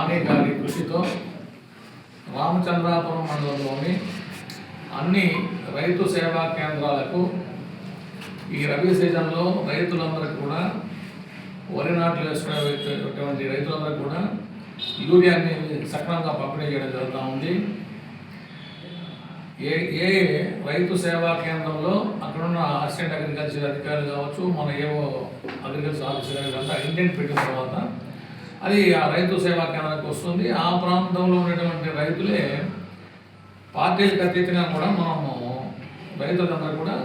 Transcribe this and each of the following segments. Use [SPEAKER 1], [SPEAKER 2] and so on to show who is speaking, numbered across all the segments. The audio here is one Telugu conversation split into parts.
[SPEAKER 1] నాని గారి కృషితో రామచంద్రాపురం మండలంలోని అన్ని రైతు సేవా కేంద్రాలకు ఈ రబీ సీజన్లో రైతులందరికీ కూడా వరి నాట్లు వేసుకునేటువంటి రైతులందరికీ కూడా యూరియాని సక్రమంగా పంపిణీ చేయడం జరుగుతూ ఉంది. ఏ ఏ రైతు సేవా కేంద్రంలో అక్కడున్న అసిస్టెంట్ అగ్రికల్చర్ అధికారులు కావచ్చు మన ఏవో అగ్రికల్చర్ ఆఫీసర్ అంతా ఇంటెంట్ పెట్టిన తర్వాత అది ఆ రైతు సేవా కేంద్రానికి వస్తుంది. ఆ ప్రాంతంలో ఉన్నటువంటి రైతులే పార్టీలకు అతీతంగా కూడా మనము రైతులందరూ కూడా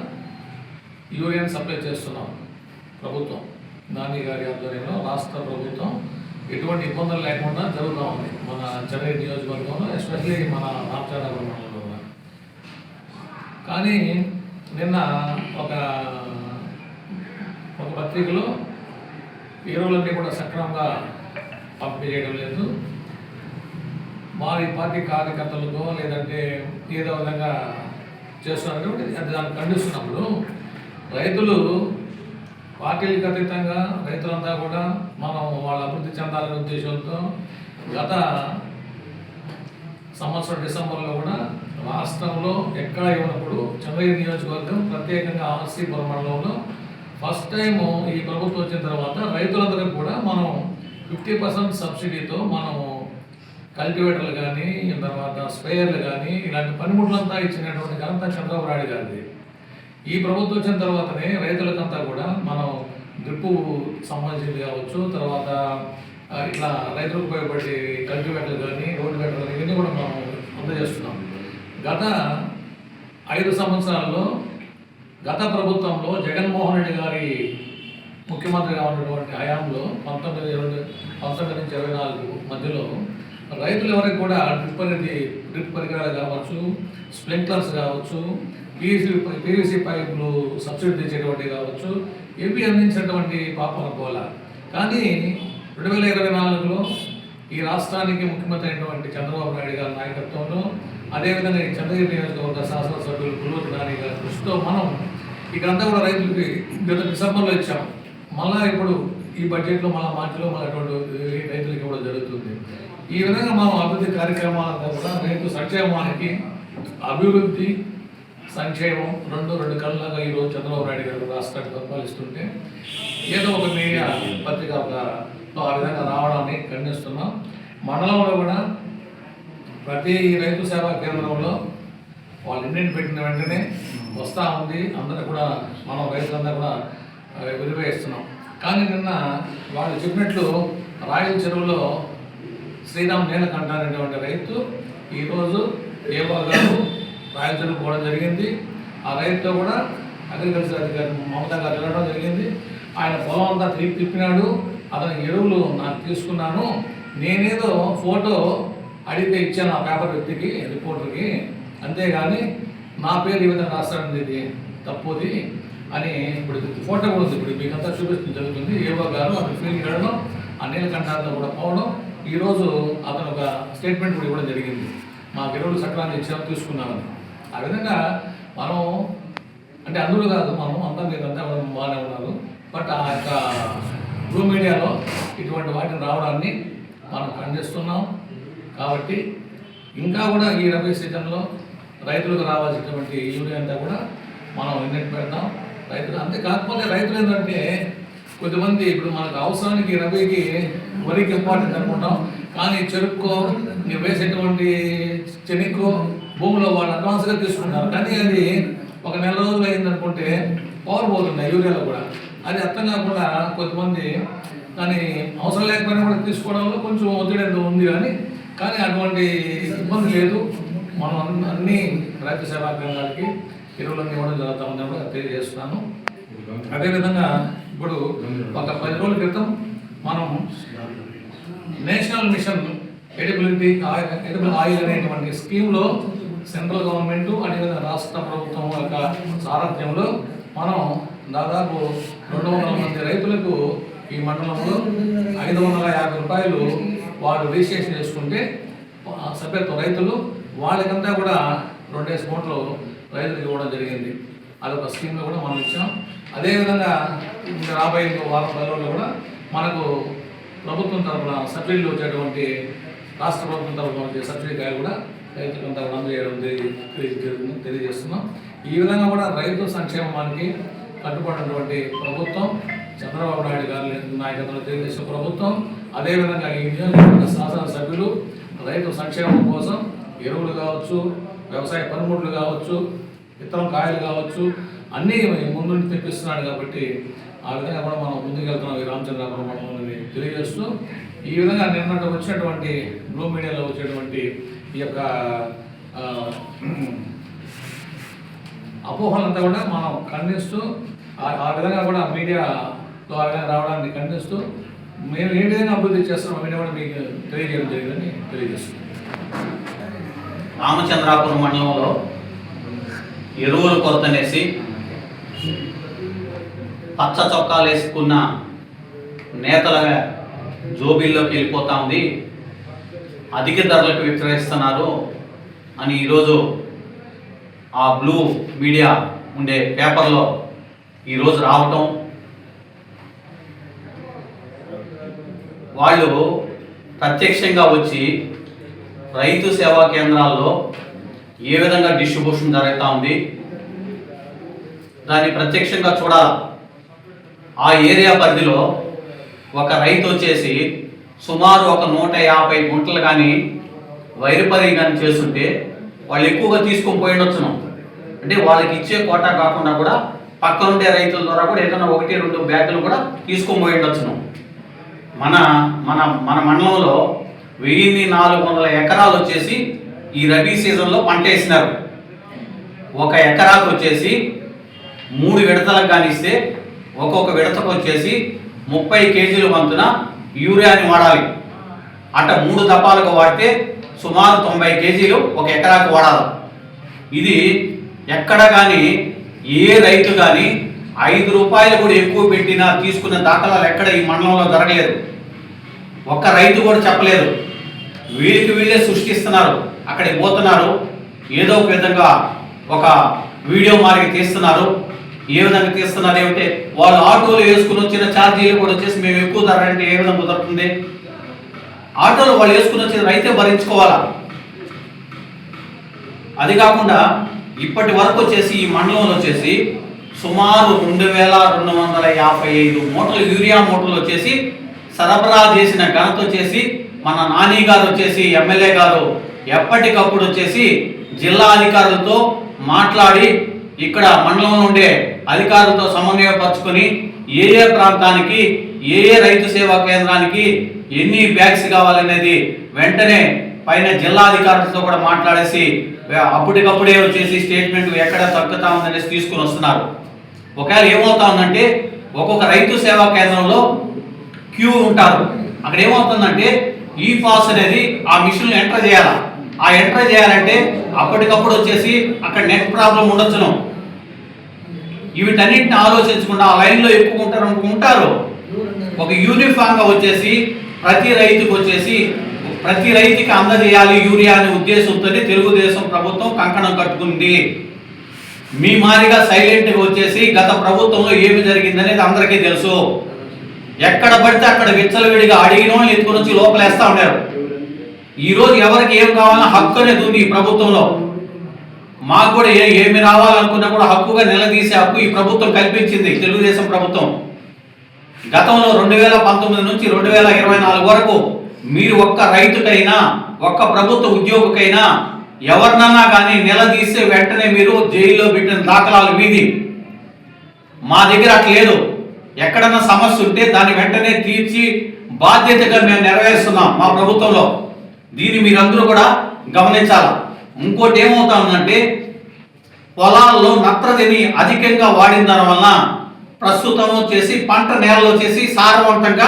[SPEAKER 1] యూరియన్ సప్లై చేస్తున్నాం ప్రభుత్వం. నాని గారి ఆధ్వర్యంలో రాష్ట్ర ప్రభుత్వం ఎటువంటి ఇబ్బందులు లేకుండా జరుగుతూ ఉంది. మన చెన్నై నియోజకవర్గంలో ఎస్పెషల్లీ మన రామచంద్రపురం మండలంలో కానీ నిన్న ఒక ఒక పత్రికలో ఎరువులన్నీ కూడా సక్రమంగా పంపిణీ చేయడం లేదు. వారి పార్టీ కార్యకర్తలతో లేదంటే ఏదో విధంగా చేస్తున్నారు కాబట్టి అది దాన్ని ఖండిస్తున్నప్పుడు రైతులు పార్టీలకు అతీతంగా రైతులంతా కూడా మనం వాళ్ళ అభివృద్ధి చెందాలనే ఉద్దేశంతో గత సంవత్సరం డిసెంబర్లో కూడా రాష్ట్రంలో ఎక్కడ ఇవ్వనప్పుడు చంద్రగిరి నియోజకవర్గం ప్రత్యేకంగా ఆర్సీపురం మండలంలో ఫస్ట్ టైం ఈ ప్రభుత్వం వచ్చిన తర్వాత రైతులందరికీ కూడా మనం ఫిఫ్టీ పర్సెంట్ సబ్సిడీతో మనం కల్టివేటర్లు కానీ తర్వాత స్ప్రేయర్లు కానీ ఇలాంటి పనిముట్లంతా ఇచ్చినటువంటి ఘనత చంద్రబాబు నాయుడు గారిది. ఈ ప్రభుత్వం వచ్చిన తర్వాతనే రైతులకంతా కూడా మనం డ్రిప్పు సంబంధించింది కావచ్చు తర్వాత ఇట్లా రైతులకు ఉపయోగపడే కల్టివేటర్లు కానీ రోడ్డు వేటర్లు ఇవన్నీ కూడా మనం అందజేస్తున్నాం. గత ఐదు సంవత్సరాల్లో గత ప్రభుత్వంలో జగన్మోహన్ రెడ్డి గారి ముఖ్యమంత్రిగా ఉన్నటువంటి హయాంలో పంతొమ్మిది ఇరవై పంతొమ్మిది నుంచి ఇరవై నాలుగు మధ్యలో రైతులు ఎవరికి కూడా డ్రిప్ అనేది డ్రిప్ పరికరాలు కావచ్చు స్ప్రింక్లర్స్ కావచ్చు పీవీసీ పీవీసీ పైపులు సబ్సిడీ తెచ్చేటువంటి కావచ్చు ఇవి అందించినటువంటి పాపన పోల కానీ రెండు వేల ఇరవై నాలుగులో ఈ రాష్ట్రానికి ముఖ్యమంత్రి అయినటువంటి చంద్రబాబు నాయుడు గారి నాయకత్వంలో అదేవిధంగా ఈ చంద్రగిరి నియోజకవర్గ శాసనసభ్యులు పుల్లూరు నాని గారి కృషితో మనం ఇక్కడంతా కూడా రైతులకి గత డిసెంబర్లో ఇచ్చాం మళ్ళా ఇప్పుడు ఈ బడ్జెట్లో మళ్ళీ మార్చిలో మళ్ళీ అటువంటి రైతులకి ఇవ్వడం జరుగుతుంది. ఈ విధంగా మనం అభివృద్ధి కార్యక్రమాలంతా కూడా రైతు సంక్షేమానికి అభివృద్ధి సంక్షేమం రెండు రెండు కళ్ళగా ఈరోజు చంద్రబాబు నాయుడు గారు రాష్ట్రానికి పరిపాలిస్తుంటే ఏదో ఒక మీడియా పత్రిక ఆ విధంగా రావడాన్ని ఖండిస్తున్నాం. మండలంలో కూడా ప్రతి రైతు సేవా కేంద్రంలో వాళ్ళు ఇండియన్ పెట్టిన వెంటనే వస్తూ ఉంది. అందరూ కూడా మనం రైతులందరూ కూడా వెలివేస్తున్నాం కానీ నిన్న వాళ్ళు చెప్పినట్లు రాయల చెరువులో శ్రీరామ్ నీలకంఠ అనేటువంటి రైతు ఈరోజు ఏవో గారు రాయల చెరువు పోవడం జరిగింది. ఆ రైతుతో కూడా అగ్రికల్చర్ అధికారి మమతా గారు వెళ్ళడం జరిగింది. ఆయన పొలం అంతా తిరిగి తిప్పినాడు. అతని ఎరువులు నాకు తీసుకున్నాను. నేనేదో ఫోటో అడిగితే ఇచ్చాను ఆ పేపర్ వ్యక్తికి రిపోర్టర్కి. అంతేగాని నా పేరు ఈ విధంగా రాస్తాడు ఇది తప్పుది. అని ఇప్పుడు ఫోటో కూడా ఉంది. ఇప్పుడు మీకంతా చూపిస్తుంది జరుగుతుంది. ఏవో గారు అతను ఫీల్ వెళ్ళడం ఆ నీలకంఠాలతో కూడా పోవడం. ఈరోజు అతను ఒక స్టేట్మెంట్ కూడా ఇవ్వడం జరిగింది. మా ఎరువులు సక్రాన్ని ఇచ్చాం తీసుకున్నామని. ఆ విధంగా మనం అంటే అందులో కాదు మనం అంతా మీరంతా కూడా బాగానే ఉన్నారు. బట్ ఆ యొక్క బ్లూ మీడియాలో ఇటువంటి వాటిని రావడాన్ని మనం ఖండిస్తున్నాం. కాబట్టి ఇంకా కూడా ఈ రబీ సీజన్లో రైతులకు రావాల్సినటువంటి యూరియా అంతా కూడా మనం ఎన్నెట్ పెడతాం. రైతులు అంతే కాకపోతే రైతులు ఏంటంటే కొద్దిమంది ఇప్పుడు మనకు అవసరానికి రబీకి వరికి ఇంపార్టెంట్ అనుకుంటాం. కానీ చెరుక్కో మీరు వేసేటువంటి చెనిక్కో భూమిలో వాళ్ళు అడ్వాన్స్గా తీసుకుంటారు. కానీ అది ఒక నెల రోజులు అయింది అనుకుంటే పవర్ పోతున్నాయి యూరియాలో కూడా. అది అర్థం కాకుండా కొంతమంది కానీ అవసరం లేకపోయినా కూడా తీసుకోవడంలో కొంచెం ఒత్తిడి ఉంది కానీ కానీ అటువంటి ఇబ్బంది లేదు. మనం అన్ని- అన్ని రైతు సేవా కేంద్రాలకి ఎరువులన్నీ ఇవ్వడం జరుగుతూ ఉందని కూడా తెలియజేస్తున్నాను అదేవిధంగా ఇప్పుడు ఒక పది రోజుల క్రితం మనం national mission edibility edible oil అనేటువంటి స్కీమ్లో సెంట్రల్ గవర్నమెంట్ అదేవిధంగా రాష్ట్ర ప్రభుత్వం యొక్క సారథ్యంలో మనం దాదాపు రెండు వందల మంది రైతులకు ఈ మండలంలో ఐదు వందల యాభై రూపాయలు వారు రిజిస్ట్రేషన్ చేసుకుంటే సభ్యత్వ రైతులు వాళ్ళకంతా కూడా రెండేసి కోట్లు రైతులకు ఇవ్వడం జరిగింది. అదొక స్కీమ్లో కూడా మనం ఇచ్చాం. అదేవిధంగా ఇంకా రాబోయే వారం పది రోజుల్లో కూడా మనకు ప్రభుత్వం తరఫున సబ్సిడీలు వచ్చేటువంటి రాష్ట్ర ప్రభుత్వం తరఫున వచ్చే సబ్సిడీ కాయలు కూడా రైతులకు కూడా అందజేయడం తెలియ- తెలియజేస్తుంది తెలియజేస్తున్నాం. ఈ విధంగా కూడా రైతు సంక్షేమానికి కట్టుబడినటువంటి ప్రభుత్వం చంద్రబాబు నాయుడు గారి నాయకత్వంలో తెలుగుదేశం ప్రభుత్వం అదేవిధంగా ఈ నియోజకవర్గ శాసనసభ్యులు రైతు సంక్షేమం కోసం ఎరువులు కావచ్చు వ్యవసాయ పనిముట్లు కావచ్చు ఇతరం కాయలు కావచ్చు అన్నీ ముందుండి తెప్పిస్తున్నాడు కాబట్టి ఆ విధంగా కూడా మనం ముందుకెళ్తున్నాం ఈ రామచంద్రాపురం మండలంలోని తెలియజేస్తూ ఈ విధంగా నిన్నటి వచ్చినటువంటి బ్లూ మీడియాలో వచ్చేటువంటి ఈ యొక్క అపోహలంతా కూడా మనం ఖండిస్తూ ఆ- ఆ విధంగా కూడా మీడియాలో ఆ విధంగా రావడాన్ని ఖండిస్తూ మేము ఏ విధంగా అభివృద్ధి చేస్తున్నాం అనేది కూడా మీకు తెలియజేయడం జరిగిందని తెలియజేస్తున్నాం.
[SPEAKER 2] రామచంద్రాపురం మండలంలో ఎరువుల కొరతనేసి పచ్చ చొక్కాలు వేసుకున్న నేతలుగా జోబీల్లోకి వెళ్ళిపోతా ఉంది. అధిక ధరలకు విక్రయిస్తున్నారు అని ఈరోజు ఆ బ్లూ మీడియా ఉండే పేపర్లో ఈరోజు రావటం. వాళ్ళు ప్రత్యక్షంగా వచ్చి రైతు సేవా కేంద్రాల్లో ఏ విధంగా డిస్ట్రిబ్యూషన్ జరుగుతూ ఉంది? దాన్ని ప్రత్యక్షంగా చూడాల ఆ ఏరియా పరిధిలో ఒక రైతు వచ్చేసి సుమారు ఒక నూట యాభై గుంటలు కానీ వైరుపరి కానీ చేస్తుంటే వాళ్ళు ఎక్కువగా తీసుకొని పోయి ఉండొచ్చును అంటే వాళ్ళకి ఇచ్చే కోటా కాకుండా కూడా పక్కన ఉండే రైతుల ద్వారా కూడా ఏదైనా ఒకటి రెండు బ్యాగులు కూడా తీసుకొని పోయి ఉండొచ్చును మన. మన మన మండలంలో వెయ్యి నాలుగు వందల ఎకరాలు వచ్చేసి ఈ రబీ సీజన్లో పంట వేసినారు. ఒక ఎకరాకు వచ్చేసి మూడు విడతలకు కానిస్తే ఒక్కొక్క విడతకు వచ్చేసి ముప్పై కేజీల వంతున యూరియాని వాడాలి. అట మూడు దపాలకు వాడితే సుమారు తొంభై కేజీలు ఒక ఎకరాకు వాడాలి. ఇది ఎక్కడ కానీ ఏ రైతు కానీ ఐదు రూపాయలు కూడా ఎక్కువ పెట్టినా తీసుకున్న దాఖలాలు ఎక్కడ ఈ మండలంలో జరగలేదు. ఒక్క రైతు కూడా చెప్పలేదు. వీళ్ళకి వీళ్ళే సృష్టిస్తున్నారు. అక్కడికి పోతున్నారు. ఏదో ఒక విధంగా ఒక వీడియో మారికి తీస్తున్నారు. ఏ విధంగా తీస్తున్నారు ఏమంటే? వాళ్ళు ఆటోలు వేసుకుని వచ్చిన ఛార్జీలు కూడా వచ్చేసి మేము ఎక్కువ ధర అంటే ఏ విధంగా కుదురుతుంది? ఆటోలు వాళ్ళు వేసుకుని వచ్చిన రైతే భరించుకోవాలా? అది కాకుండా ఇప్పటి వరకు వచ్చేసి ఈ మండలంలో వచ్చేసి సుమారు రెండు వేల రెండు వందల యాభై ఐదు మూటలు యూరియా మూటలు వచ్చేసి సరఫరా చేసిన ఘనత వచ్చేసి మన నాని గారు వచ్చేసి ఎమ్మెల్యే గారు ఎప్పటికప్పుడు వచ్చేసి జిల్లా అధికారులతో మాట్లాడి ఇక్కడ మండలంలో ఉండే అధికారులతో సమన్వయపరుచుకొని ఏ ఏ ప్రాంతానికి ఏ ఏ రైతు సేవా కేంద్రానికి ఎన్ని బ్యాగ్స్ కావాలనేది వెంటనే పైన జిల్లా అధికారులతో కూడా మాట్లాడేసి అప్పటికప్పుడే వచ్చేసి స్టేట్మెంట్ ఎక్కడ తగ్గుతా ఉందనేసి తీసుకుని వస్తున్నారు. ఒకవేళ ఏమవుతా ఉందంటే ఒక్కొక్క రైతు సేవా కేంద్రంలో క్యూ ఉంటారు. అక్కడ ఏమవుతుందంటే ఈ పాస్ అనేది ఆ మిషన్ ఎంటర్ చేయాలి? ఆ ఎంటర్ చేయాలంటే అప్పటికప్పుడు వచ్చేసి అక్కడ నెట్ ప్రాబ్లం ఉండొచ్చును. వీటన్నిటిని ఆలోచించకుండా ఆ లైన్లో ఎక్కువ ఉంటారు ఒక యూనిఫామ్గా వచ్చేసి ప్రతి రైతుకు వచ్చేసి ప్రతి రైతుకి అందజేయాలి యూరియా అనే ఉద్దేశంతో తెలుగుదేశం ప్రభుత్వం కంకణం కట్టుకుంది. మీ మాదిరిగా సైలెంట్గా వచ్చేసి గత ప్రభుత్వంలో ఏమి జరిగిందనేది అందరికీ తెలుసు. ఎక్కడ పడితే అక్కడ విచ్చలవిడిగా అడిగిన వాళ్ళు ఎత్తుకొని వచ్చి లోపలేస్తా ఉన్నారు. ఈరోజు ఎవరికి ఏం కావాలన్నా హక్కు అనేది ఉంది ఈ ప్రభుత్వంలో. మాకు కూడా ఏ ఏమి రావాలనుకున్నా కూడా హక్కుగా నిలదీసే హక్కు ఈ ప్రభుత్వం కల్పించింది తెలుగుదేశం ప్రభుత్వం. గతంలో రెండు వేల పంతొమ్మిది నుంచి రెండు వేల ఇరవై నాలుగు వరకు మీరు ఒక్క రైతుకైనా ఒక్క ప్రభుత్వ ఉద్యోగికైనా ఎవరినన్నా కానీ నిలదీసే వెంటనే మీరు జైల్లో పెట్టిన దాఖలాలు మీది. మా దగ్గర అట్లా లేదు ఎక్కడన్నా సమస్య ఉంటే దాన్ని వెంటనే తీర్చి బాధ్యతగా మేము నెరవేరుస్తున్నాం మా ప్రభుత్వంలో. దీన్ని మీరందరూ కూడా గమనించాలి? ఇంకోటి ఏమవుతా ఉందంటే పొలాల్లో నత్రజని అధికంగా వాడిన దాని వలన ప్రస్తుతం వచ్చేసి పంట నేలలో వచ్చేసి సారవంతంగా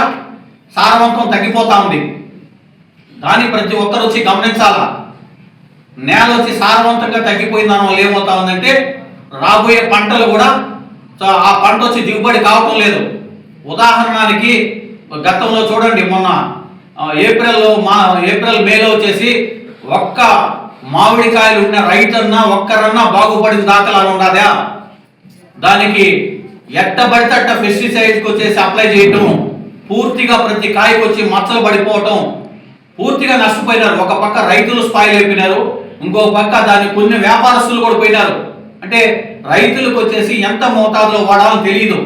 [SPEAKER 2] సారవంతం తగ్గిపోతా ఉంది. దాన్ని ప్రతి ఒక్కరు వచ్చి గమనించాలా? నేల వచ్చి సారవంతంగా తగ్గిపోయిన దానివల్ల ఏమవుతా ఉందంటే రాబోయే పంటలు కూడా సో ఆ పంట వచ్చి దిగుబడి కావటం లేదు. ఉదాహరణకి గతంలో చూడండి మొన్న ఏప్రిల్లో మా ఏప్రిల్ మేలో వచ్చేసి ఒక్క మామిడికాయలు ఉన్న రైతన్నా ఒక్కరన్నా బాగుపడిన దాఖలాలు ఉండదా దానికి ఎట్టబడితే అట్ట పెస్టిసైడ్కి వచ్చేసి అప్లై చేయటం పూర్తిగా ప్రతి కాయకు వచ్చి మచ్చలు పడిపోవటం పూర్తిగా నష్టపోయినారు. ఒక పక్క రైతులు స్పాయిల్ అయిపోయినారు. ఇంకో పక్క దాన్ని కొన్ని వ్యాపారస్తులు కూడా పోయినారు. అంటే రైతులకు వచ్చేసి ఎంత మోతాదులో వాడాలో తెలియదు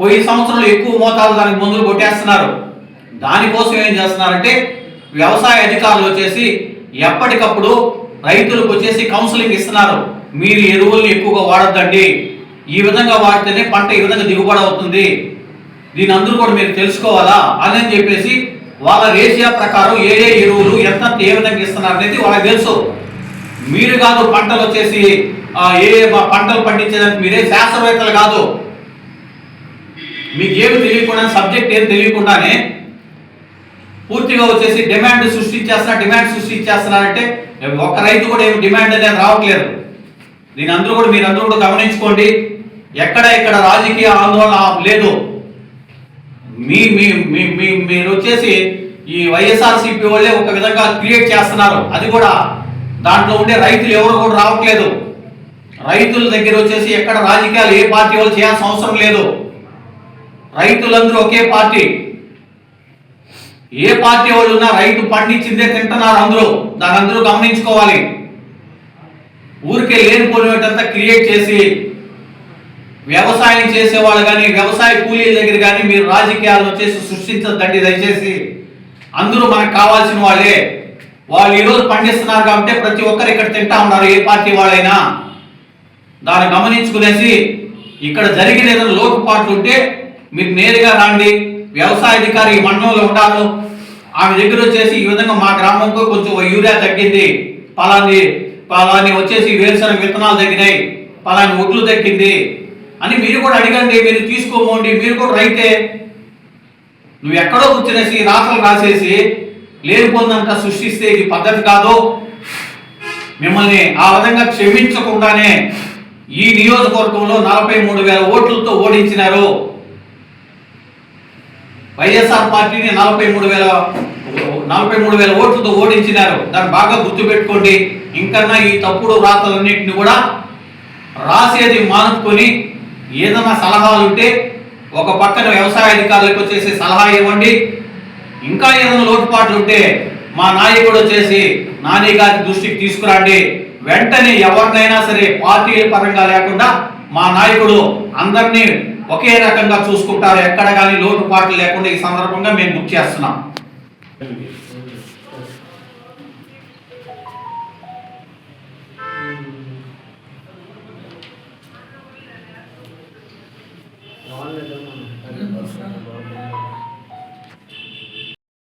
[SPEAKER 2] పోయి సంవత్సరంలో ఎక్కువ మోతాదు దానికి మందులు కొట్టేస్తున్నారు. దానికోసం ఏం చేస్తున్నారంటే వ్యవసాయ అధికారులు వచ్చేసి ఎప్పటికప్పుడు రైతులకు వచ్చేసి కౌన్సిలింగ్ ఇస్తున్నారు. మీరు ఎరువుల్ని ఎక్కువగా వాడద్దండి. ఈ విధంగా వాడితేనే పంట ఈ విధంగా దిగుబడి అవుతుంది. దీని అందరూ కూడా మీరు తెలుసుకోవాలా? అని అని చెప్పేసి వాళ్ళ రేషియా ప్రకారం ఏ ఏ ఎరువులు ఎంత ఏ విధంగా ఇస్తున్నారు అనేది వాళ్ళకి తెలుసు. మీరు కాదు పంటలు వచ్చేసి ఏ పంటలు పండించేదానికి మీరే శాస్త్రవేత్తలు కాదు. మీకు ఏమి తెలియకుండా సబ్జెక్ట్ ఏం తెలియకుండానే పూర్తిగా వచ్చేసి డిమాండ్ సృష్టించేస్తున్నా డిమాండ్ సృష్టించేస్తున్నారంటే ఒక రైతు కూడా ఏమి డిమాండ్ అనేది రావట్లేదు. దీని అందరూ కూడా మీరు అందరూ కూడా గమనించుకోండి. ఎక్కడ ఇక్కడ రాజకీయ ఆందోళన లేదు. మీ మీ మీ మీ మీరు వచ్చేసి ఈ వైఎస్ఆర్సీపీ వాళ్ళే ఒక విధంగా క్రియేట్ చేస్తున్నారు. అది కూడా దాంట్లో ఉండే రైతులు ఎవరు కూడా రావట్లేదు. రైతుల దగ్గర వచ్చేసి ఎక్కడ రాజకీయాలు ఏ పార్టీ వాళ్ళు చేయాల్సిన అవసరం లేదు. రైతులందరూ ఒకే పార్టీ. ఏ పార్టీ వాళ్ళు ఉన్నా రైతు పండించిందే తింటున్నారు అందరూ. దాని అందరూ గమనించుకోవాలి. ఊరికే లేనిపోయినట్టంతా క్రియేట్ చేసి వ్యవసాయం చేసేవాళ్ళు కానీ వ్యవసాయ కూలీల దగ్గర కానీ మీరు రాజకీయాలు వచ్చేసి సృష్టించద్దండి దయచేసి. అందరూ మనకు కావాల్సిన వాళ్ళే. వాళ్ళు ఈరోజు పండిస్తున్నారు కాబట్టి ప్రతి ఒక్కరు ఇక్కడ తింటా ఉన్నారు ఏ పార్టీ వాళ్ళైనా. దాన్ని గమనించుకునేసి ఇక్కడ జరిగిన ఏదైనా లోటుపాట్లు ఉంటే మీరు నేరుగా రండి. వ్యవసాయ అధికారి ఈ మండలంలో ఉంటారు ఆమె దగ్గర వచ్చేసి ఈ విధంగా మా గ్రామంకు కొంచెం యూరియా తగ్గింది. పలాని పలాని వచ్చేసి వేరుశనగ విత్తనాలు తగ్గినాయి. పలాని ఒడ్లు తగ్గింది అని మీరు కూడా అడగండి. మీరు తీసుకోమండి. మీరు కూడా రైతే. నువ్వు ఎక్కడో కూర్చునేసి రాతలు రాసేసి లేనిపోందంతా సృష్టిస్తే ఇది పద్ధతి కాదు? మిమ్మల్ని ఆ విధంగా క్షమించకుండానే ఈ నియోజకవర్గంలో నలభై మూడు వేల ఓట్లతో ఓడించినారు? వైఎస్ఆర్ పార్టీని నలభై మూడు వేల నలభై మూడు వేల ఓట్లతో ఓడించినారు. దాన్ని బాగా గుర్తుపెట్టుకోండి. ఇంకన్నా ఈ తప్పుడు రాతలన్నింటిని కూడా రాసేది మానుకొని ఏదైనా సలహాలు ఉంటే ఒక పక్కన వ్యవసాయ అధికారులకు వచ్చేసి సలహా ఇవ్వండి. ఇంకా ఏదైనా లోటుపాట్లు ఉంటే మా నాయకుడు వచ్చేసి నాని గారి దృష్టికి తీసుకురండి. వెంటనే ఎవరినైనా సరే పార్టీ పరంగా లేకుండా మా నాయకుడు అందరినీ ఒకే రకంగా చూసుకుంటారు. ఎక్కడ కానీ లోటుపాట్లు లేకుండా ఈ సందర్భంగా మేము గుర్తు చేస్తున్నాం.